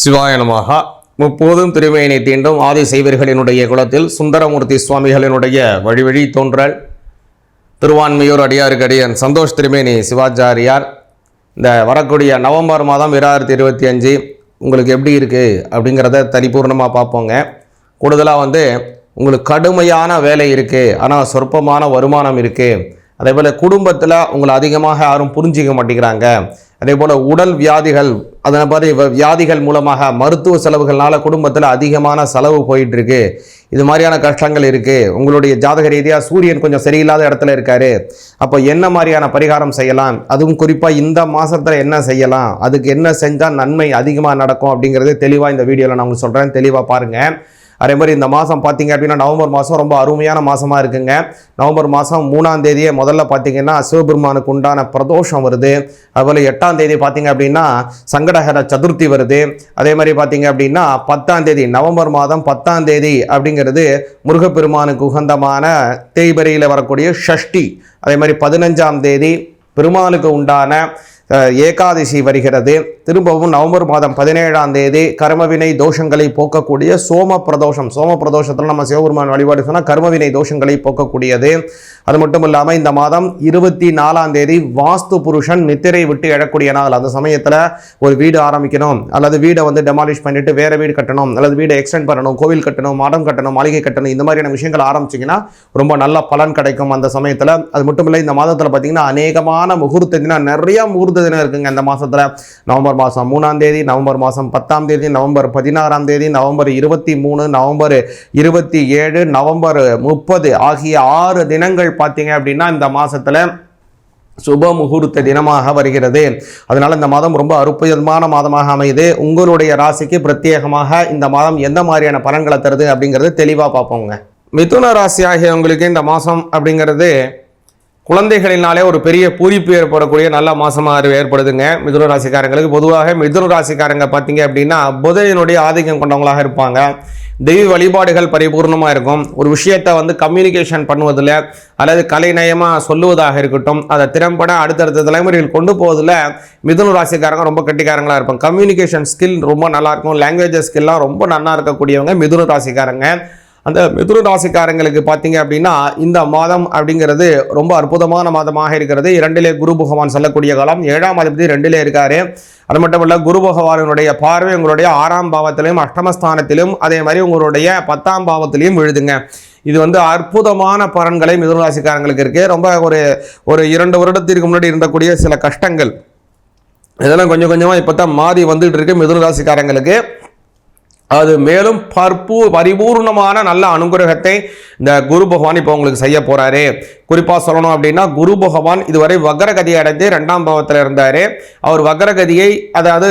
சிவாயனமாக. முப்போதும் திருமையினை தீண்டும் ஆதி சைவர்களினுடைய குலத்தில் சுந்தரமூர்த்தி சுவாமிகளினுடைய வழிவழி தோன்றல். திருவான்மையூர் அடியாருக்கு அடியன் சந்தோஷ் திருமேனி சிவாச்சாரியார். இந்த வரக்கூடிய நவம்பர் மாதம் இரண்டாயிரத்தி இருபத்தி அஞ்சு உங்களுக்கு எப்படி இருக்குது அப்படிங்கிறத தனிபூர்ணமாக பார்ப்போங்க. கூடுதலாக வந்து உங்களுக்கு கடுமையான வேலை இருக்குது ஆனால் சொற்பமான வருமானம் இருக்குது அதே போல் குடும்பத்தில் உங்களை அதிகமாக யாரும் புரிஞ்சிக்க மாட்டேங்கிறாங்க. அதே போல் உடல் வியாதிகள் அதே மாதிரி வியாதிகள் மூலமாக மருத்துவ செலவுகள்னால குடும்பத்தில் அதிகமான செலவு போயிட்டுருக்கு. இது மாதிரியான கஷ்டங்கள் இருக்குது உங்களுடைய ஜாதக ரீதியாக சூரியன் கொஞ்சம் சரியில்லாத இடத்துல இருக்காரு. அப்போ என்ன மாதிரியான பரிகாரம் செய்யலாம்? அதுவும் குறிப்பாக இந்த மாதத்தில் என்ன செய்யலாம்? அதுக்கு என்ன செஞ்சால் நன்மை அதிகமாக நடக்கும் அப்படிங்கிறது தெளிவாக இந்த வீடியோவில் நான் உங்களுக்கு சொல்கிறேன் தெளிவாக பாருங்கள் அதே மாதிரி இந்த மாதம் பார்த்தீங்க அப்படின்னா நவம்பர் மாதம் ரொம்ப அருமையான மாதமாக இருக்குங்க. நவம்பர் மாதம் மூணாம் தேதியே முதல்ல பார்த்தீங்கன்னா சிவபெருமானுக்கு உண்டான பிரதோஷம் வருது. அதுபோல் எட்டாம் தேதி பார்த்தீங்க அப்படின்னா சங்கடஹர சதுர்த்தி வருது. அதே மாதிரி பார்த்தீங்க அப்படின்னா பத்தாம் தேதி நவம்பர் மாதம் பத்தாம் தேதி அப்படிங்கிறது முருகப்பெருமானுக்கு உகந்தமான தேய்பரியில் வரக்கூடிய ஷஷ்டி. அதே மாதிரி பதினஞ்சாம் தேதி பெருமாளுக்கு உண்டான ஏகாதசி வருகிறது. திரும்பவும் நவம்பர் மாதம் பதினேழாம் தேதி கர்மவினை தோஷங்களை போக்கக்கூடிய சோம பிரதோஷம் சோம பிரதோஷத்தில் நம்ம சிவபெருமான் வழிபாடு சொன்னால் கர்மவினை தோஷங்களை போக்கக்கூடியது. அது மட்டும் இல்லாமல் இந்த மாதம் இருபத்தி நாலாம் தேதி வாஸ்து புருஷன் நித்திரை விட்டு எழக்கூடிய நாள். அந்த சமயத்தில் ஒரு வீடு ஆரம்பிக்கணும். அல்லது வீடை வந்து டெமாலிஷ் பண்ணிட்டு வேறு வீடு கட்டணும். அல்லது வீடை எக்ஸ்டெண்ட் பண்ணணும். கோவில் கட்டணும் மடம் கட்டணும் மாளிகை கட்டணும். இந்த மாதிரியான விஷயங்கள் ஆரம்பிச்சிங்கன்னா ரொம்ப நல்ல பலன் கிடைக்கும் அந்த சமயத்தில். அது மட்டும் இல்லை இந்த மாதத்தில் பார்த்தீங்கன்னா அநேகமான முகூர்த்தத்தினா நிறைய முகூர்த்த தினம் இருக்குங்க இந்த மாதத்தில் நவம்பர் மாதம் மூணாம் தேதி நவம்பர் மாதம் பத்தாம் தேதி நவம்பர் பதினாறாம் தேதி நவம்பர் இருபத்தி மூணு நவம்பர் இருபத்தி ஏழு நவம்பர் முப்பது ஆகிய ஆறு தினங்கள் பார்த்தீங்க அப்படின்னா இந்த மாதத்தில் சுப முகூர்த்த தினமாக வருகிறது. அதனால் இந்த மாதம் ரொம்ப அற்புதமான மாதமாக அமையுது. உங்களுடைய ராசிக்கு பிரத்யேகமாக இந்த மாதம் எந்த மாதிரியான பலன்களை தருது அப்படிங்கிறது தெளிவாக பார்ப்போங்க. மிதுன ராசி ஆகிய உங்களுக்கு இந்த மாதம் அப்படிங்கிறது குழந்தைகளினாலே ஒரு பெரிய பூரிப்பு ஏற்படக்கூடிய நல்ல மாசமாக ஏற்படுதுங்க. மிதுன ராசிக்காரங்களுக்கு. பொதுவாக மிதுன ராசிக்காரங்க பார்த்தீங்க அப்படின்னா புதனினுடைய ஆதிக்கம் கொண்டவங்களாக இருப்பாங்க. தெய்வ வழிபாடுகள் பரிபூர்ணமாக இருக்கும். ஒரு விஷயத்தை வந்து கம்யூனிகேஷன் பண்ணுவதில் அல்லது கலைநயமாக சொல்லுவதாக இருக்கட்டும் அதை திறம்பட அடுத்தடுத்த தலைமுறைகள் கொண்டு போவதில் மிதுன ராசிக்காரங்க ரொம்ப கெட்டிக்காரங்களாக இருப்பாங்க. கம்யூனிகேஷன் ஸ்கில் ரொம்ப நல்லாயிருக்கும் லாங்குவேஜ் ஸ்கில்லாம் ரொம்ப நல்லா இருக்கக்கூடியவங்க மிதுன ராசிக்காரங்க. அந்த மிதுன ராசிக்காரங்களுக்கு பார்த்தீங்க அப்படின்னா இந்த மாதம் அப்படிங்கிறது ரொம்ப அற்புதமான மாதமாக இருக்கிறது. இரண்டிலே குரு பகவான் செல்லக்கூடிய காலம். ஏழாம் அதிபதி ரெண்டிலே இருக்காரு. அது மட்டும் இல்லை குரு பகவானுடைய பார்வை உங்களுடைய ஆறாம் பாவத்திலையும் அஷ்டமஸ்தானத்திலும் அதே மாதிரி உங்களுடைய பத்தாம் பாவத்திலையும் விழுதுங்க. இது வந்து அற்புதமான பலன்களை மிதுனராசிக்காரங்களுக்கு இருக்கு. ரொம்ப ஒரு ஒரு இரண்டு வருடத்திற்கு முன்னாடி இருந்தக்கூடிய சில கஷ்டங்கள். இதெல்லாம் கொஞ்சம் கொஞ்சமாக இப்போ தான் மாறி வந்துட்டு இருக்கு மிதுனராசிக்காரங்களுக்கு அது மேலும் பற்பூ பரிபூர்ணமான நல்ல அனுகிரகத்தை இந்த குரு பகவான் இப்போ உங்களுக்கு செய்ய போகிறாரு குறிப்பாக சொல்லணும் அப்படின்னா குரு பகவான் இதுவரை வக்ரகதியை அடைந்து ரெண்டாம் பாவத்தில் இருந்தார். அவர் வக்ரகதியை அதாவது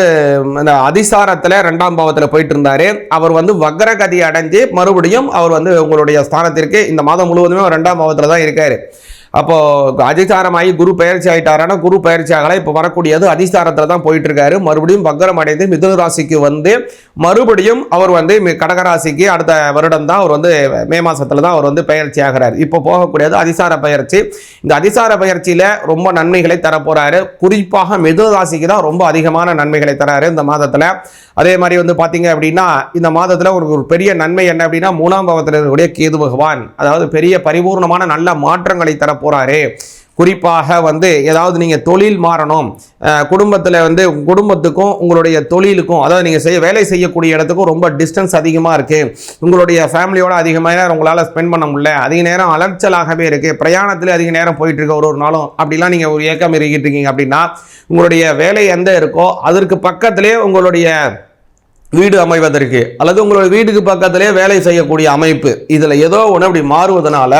இந்த அதிசாரத்தில் ரெண்டாம் பாவத்தில் போயிட்டு இருந்தார் அவர் வந்து வக்ரகதி அடைஞ்சு மறுபடியும் அவர் வந்து உங்களுடைய ஸ்தானத்திற்கு இந்த மாதம் முழுவதுமே ரெண்டாம் பாவத்தில் தான் இருக்கார். அப்போது அதிசாரமாகி குரு பயிற்சி ஆயிட்டாரானா குரு பயிற்சி ஆகல இப்போ வரக்கூடியது அதிசாரத்தில் தான் போயிட்டு இருக்காரு மறுபடியும் வக்கரம் அடைந்து மிதுன ராசிக்கு வந்து மறுபடியும் அவர் வந்து மி- அடுத்த வருடம் தான் அவர் வந்து மே மாதத்தில் தான் அவர் வந்து பயிற்சி ஆகிறார். இப்போ போகக்கூடியது அதிசார பயிற்சி இந்த அதிசார பயிற்சியில் ரொம்ப நன்மைகளை தரப்போகிறாரு குறிப்பாக மிதுன ராசிக்கு தான் ரொம்ப அதிகமான நன்மைகளை தராரு இந்த மாதத்தில். அதே மாதிரி வந்து பார்த்தீங்க அப்படின்னா இந்த மாதத்தில் ஒரு ஒரு பெரிய நன்மை என்ன அப்படின்னா மூணாம் பாவத்தில் இருக்கக்கூடிய கேது பகவான். அதாவது பெரிய பரிபூர்ணமான நல்ல மாற்றங்களை தர போகிறாரு குறிப்பாக வந்து ஏதாவது நீங்கள் தொழில் மாறணும் குடும்பத்தில் வந்து குடும்பத்துக்கும் உங்களுடைய தொழிலுக்கும் அதாவது நீங்கள் செய்ய வேலை செய்யக்கூடிய இடத்துக்கும் ரொம்ப டிஸ்டன்ஸ் அதிகமாக இருக்குது உங்களுடைய ஃபேமிலியோட அதிகமாக நேரம் உங்களால் ஸ்பெண்ட் பண்ண முடியல. அதிக நேரம் அலைச்சலாகவே இருக்குது பிரயாணத்தில் அதிக நேரம் போயிட்டுருக்கு ஒரு ஒரு நாளும். அப்படிலாம் நீங்கள் ஒரு ஏக்கம் இருக்கிட்டு இருக்கீங்க அப்படின்னா உங்களுடைய வேலை எந்த இருக்கோ அதற்கு பக்கத்திலே உங்களுடைய வீடு அமைவதற்கு அல்லது உங்களுடைய வீட்டுக்கு பக்கத்திலே வேலை செய்யக்கூடிய அமைப்பு இதில் ஏதோ ஒன்று அப்படி மாறுவதனால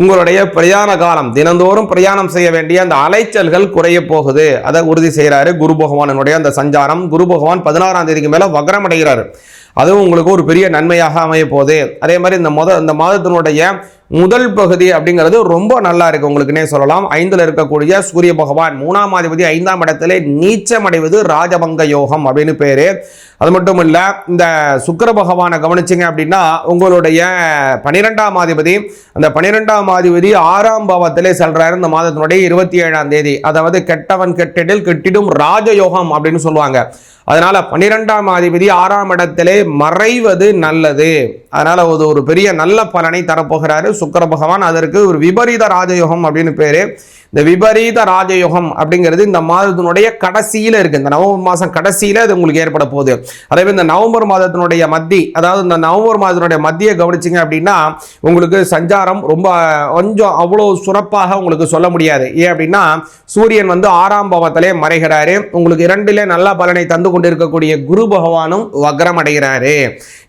உங்களுடைய பிரயாண காலம் தினந்தோறும் பிரயாணம் செய்ய வேண்டிய அந்த அலைச்சல்கள் குறைய போகுது. அதை உறுதி செய்கிறாரு குரு பகவானுடைய அந்த சஞ்சாரம். குரு பகவான் பதினாறாம் தேதிக்கு மேலே வக்ரம் அடைகிறாரு அதுவும் உங்களுக்கு ஒரு பெரிய நன்மையாக அமைய போகுது. அதே மாதிரி இந்த முத இந்த மாதத்தினுடைய முதல் பகுதி அப்படிங்கிறது ரொம்ப நல்லா இருக்கு. உங்களுக்குன்னே சொல்லலாம். ஐந்தில் இருக்கக்கூடிய சூரிய பகவான் மூணாம் அதிபதி ஐந்தாம் இடத்துல நீச்சமடைவது ராஜபங்க யோகம் அப்படின்னு பேரு. அது மட்டும் இல்ல இந்த சுக்கர பகவானை கவனிச்சிங்க அப்படின்னா உங்களுடைய பனிரெண்டாம் அதிபதி அந்த பனிரெண்டாம் அதிபதி ஆறாம் பாவத்திலே செல்றாரு. இந்த மாதத்தினுடைய இருபத்தி ஏழாம் தேதி. அதாவது கெட்டவன் கெட்டிடில் கெட்டிடும் ராஜயோகம் அப்படின்னு சொல்லுவாங்க. அதனால பன்னிரெண்டாம் அதிபதி ஆறாம் இடத்திலே மறைவது நல்லது. அதனால அது ஒரு பெரிய நல்ல பலனை தரப்போகிறாரு. சுக்கர பகவான் அதற்கு ஒரு விபரீத ராஜயோகம் அப்படின்னு பேரு. இந்த விபரீத ராஜயோகம் அப்படிங்கிறது இந்த மாதத்தினுடைய கடைசியில் இருக்கு. இந்த நவம்பர் மாதம் கடைசியில் அது உங்களுக்கு ஏற்பட போகுது. அதே இந்த நவம்பர் மாதத்தினுடைய மத்தி அதாவது இந்த நவம்பர் மாதத்தினுடைய மத்தியை கவனிச்சிங்க அப்படின்னா உங்களுக்கு சஞ்சாரம் ரொம்ப கொஞ்சம் அவ்வளோ சுரப்பாக உங்களுக்கு சொல்ல முடியாது. ஏன் அப்படின்னா சூரியன் வந்து ஆறாம் பாவத்திலே மறைகிறாரு. உங்களுக்கு இரண்டிலே நல்ல பலனை தந்து கொண்டிருக்கக்கூடிய குரு பகவானும் வக்ரம் அடைகிறாரு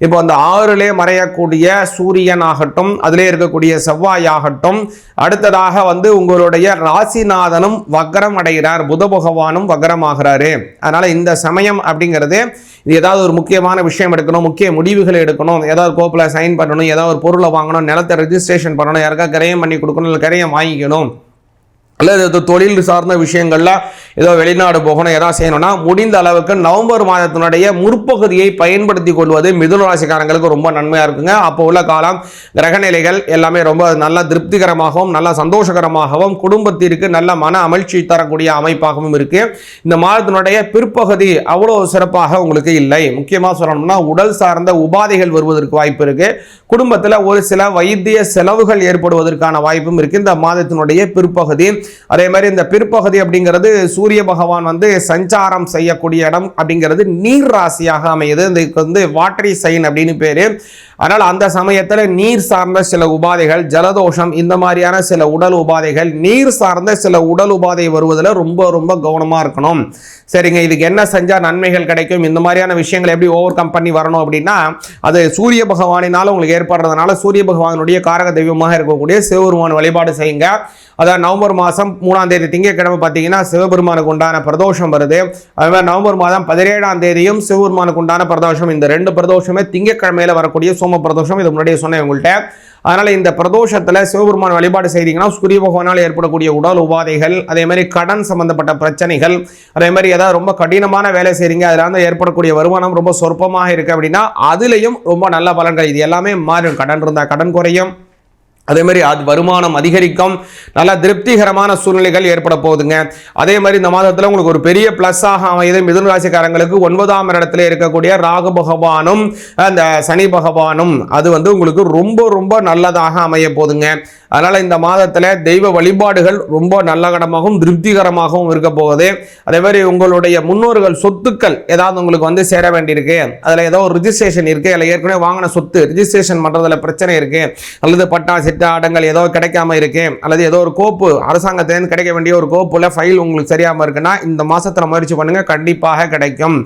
இப்போ அந்த ஆறிலே மறையக்கூடிய சூரியன் ஆகட்டும் அதிலே இருக்கக்கூடிய செவ்வாய் ஆகட்டும் அடுத்ததாக வந்து உங்களுடைய ராசிநாதனும் வக்ரம் அடைகிறார். புத பகவானும் வக்ரமாகிறாரு. அதனால் இந்த சமயம் அப்படிங்கிறது இது ஏதாவது ஒரு முக்கியமான விஷயம் எடுக்கணும் முக்கிய முடிவுகளை எடுக்கணும். ஏதாவது கோப்பில் சைன் பண்ணணும் ஏதாவது ஒரு பொருளை வாங்கணும் நிலத்தை ரெஜிஸ்ட்ரேஷன் பண்ணணும் யாருக்கா கிரயம் பண்ணி கொடுக்கணும் இல்லை கிரயம் வாங்கிக்கணும். அல்லது தொழில் சார்ந்த விஷயங்களில் ஏதோ வெளிநாடு போகணும் எதாவது செய்யணும்னா முடிந்த அளவுக்கு நவம்பர் மாதத்தினுடைய முற்பகுதியை பயன்படுத்தி கொள்வது மிதுன ராசிக்காரங்களுக்கு ரொம்ப நன்மையாக இருக்குங்க. அப்போ உள்ள காலம் கிரகநிலைகள் எல்லாமே ரொம்ப நல்ல திருப்திகரமாகவும் நல்ல சந்தோஷகரமாகவும் குடும்பத்திற்கு நல்ல மன அமழ்ச்சி தரக்கூடிய அமைப்பாகவும் இருக்குது இந்த மாதத்தினுடைய பிற்பகுதி அவ்வளோ சிறப்பாக உங்களுக்கு இல்லை. முக்கியமாக சொல்லணும்னா உடல் சார்ந்த உபாதைகள் வருவதற்கு வாய்ப்பு இருக்குது குடும்பத்தில் ஒரு சில வைத்திய செலவுகள் ஏற்படுவதற்கான வாய்ப்பும் இருக்குது இந்த மாதத்தினுடைய பிற்பகுதி அதே மாதிரி இந்த பிற்பகுதி அப்படிங்கிறது சூரிய பகவான் வந்து சஞ்சாரம் செய்யக்கூடிய இடம் அப்படிங்கிறது நீர் ராசியாக அமையுது. இதுக்கு வந்து வாட்டரி சைன் அப்படின்னு பேர். அதனால் அந்த சமயத்தில் நீர் சார்ந்த சில உபாதைகள் ஜலதோஷம் இந்த மாதிரியான சில உடல் உபாதைகள் நீர் சார்ந்த சில உடல் உபாதை வருவதில் ரொம்ப ரொம்ப கவனமாக இருக்கணும். சரிங்க இதுக்கு என்ன செஞ்சால் நன்மைகள் கிடைக்கும்? இந்த மாதிரியான விஷயங்களை எப்படி ஓவர் கம் பண்ணி வரணும் அப்படின்னா அது சூரிய பகவானினால் உங்களுக்கு ஏற்படுறதுனால சூரிய பகவானுடைய காரக தெய்வமாக இருக்கக்கூடிய சிவபெருமான் வழிபாடு செய்யுங்க. அதாவது நவம்பர் மாதம் மூணாம் தேதி திங்கட்கிழமை பார்த்தீங்கன்னா சிவபெருமானுக்கு உண்டான பிரதோஷம் வருது. அது மாதிரி நவம்பர் மாதம் பதினேழாம் தேதியும் சிவபெருமானுக்கு உண்டான பிரதோஷம். இந்த ரெண்டு பிரதோஷமே திங்கட்கிழமையில வரக்கூடிய சோம பிரதோஷம் இது முன்னாடியே சொன்னேன் உங்கள்கிட்ட. அதனால் இந்த பிரதோஷத்தில் சிவபெருமான் வழிபாடு செய்தீங்கன்னா சூரிய பகவானால் ஏற்படக்கூடிய உடல் உபாதைகள் அதே மாதிரி கடன் சம்பந்தப்பட்ட பிரச்சனைகள் அதே மாதிரி ஏதாவது ரொம்ப கடினமான வேலை செய்கிறீங்க அதில் வந்து ஏற்படக்கூடிய வருமானம் ரொம்ப சொற்பமாக இருக்குது அப்படின்னா அதுலேயும் ரொம்ப நல்ல பலன்கள். இது எல்லாமே மாறும். கடன் இருந்தால் கடன் குறையும். அதே மாதிரி அது வருமானம் அதிகரிக்கும். நல்ல திருப்திகரமான சூழ்நிலைகள் ஏற்பட போகுதுங்க. அதே மாதிரி இந்த மாதத்தில் உங்களுக்கு ஒரு பெரிய ப்ளஸ்ஸாக அமையுது. மிதுன ராசிக்காரங்களுக்கு ஒன்பதாம் இடத்துல இருக்கக்கூடிய ராகு பகவானும் அந்த சனி பகவானும் அது வந்து உங்களுக்கு ரொம்ப ரொம்ப நல்லதாக அமைய போகுதுங்க. அதனால் இந்த மாதத்தில் தெய்வ வழிபாடுகள் ரொம்ப நல்லகடமாகவும் திருப்திகரமாகவும் இருக்க போகுது. அதே மாதிரி உங்களுடைய முன்னோர்கள் சொத்துக்கள் ஏதாவது உங்களுக்கு வந்து சேர வேண்டியிருக்கு. அதில் ஏதோ ஒரு ரிஜிஸ்ட்ரேஷன் இருக்குது அதில் ஏற்கனவே வாங்கின சொத்து ரிஜிஸ்ட்ரேஷன் பண்ணுறதுல பிரச்சனை இருக்குது அல்லது பட்டா சிட்ட ஆடங்கள் ஏதோ கிடைக்காம இருக்கு. அல்லது ஏதோ ஒரு கோப்பு அரசாங்கத்திலேருந்து கிடைக்க வேண்டிய ஒரு கோப்பில் ஃபைல் உங்களுக்கு சரியாமல் இருக்குன்னா இந்த மாதத்தில் முயற்சி பண்ணுங்கள் கண்டிப்பாக கிடைக்கும்.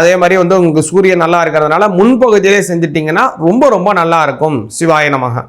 அதே மாதிரி வந்து உங்களுக்கு சூரியன் நல்லா இருக்கிறதுனால முன்பகுதியிலே செஞ்சிட்டிங்கன்னா ரொம்ப ரொம்ப நல்லா இருக்கும். சிவாய நமக.